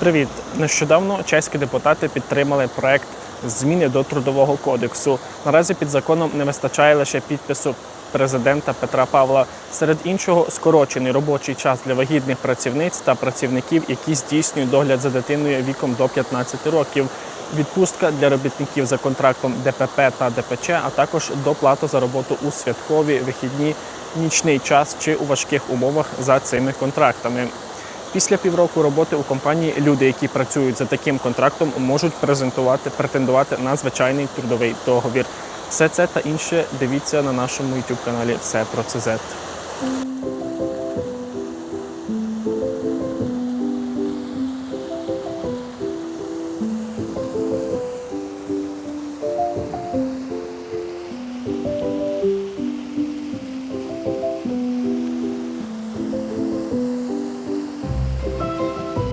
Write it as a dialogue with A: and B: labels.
A: Привіт! Нещодавно чеські депутати підтримали проект зміни до трудового кодексу. Наразі під законом не вистачає лише підпису президента Петра Павла. Серед іншого, скорочений робочий час для вагітних працівниць та працівників, які здійснюють догляд за дитиною віком до 15 років. Відпустка для робітників за контрактом ДПП та ДПЧ, а також доплата за роботу у святкові, вихідні, нічний час чи у важких умовах за цими контрактами. Після півроку роботи у компанії люди, які працюють за таким контрактом, можуть презентувати претендувати на звичайний трудовий договір. Все це та інше дивіться на нашому youtube каналі Все про ЦЗ.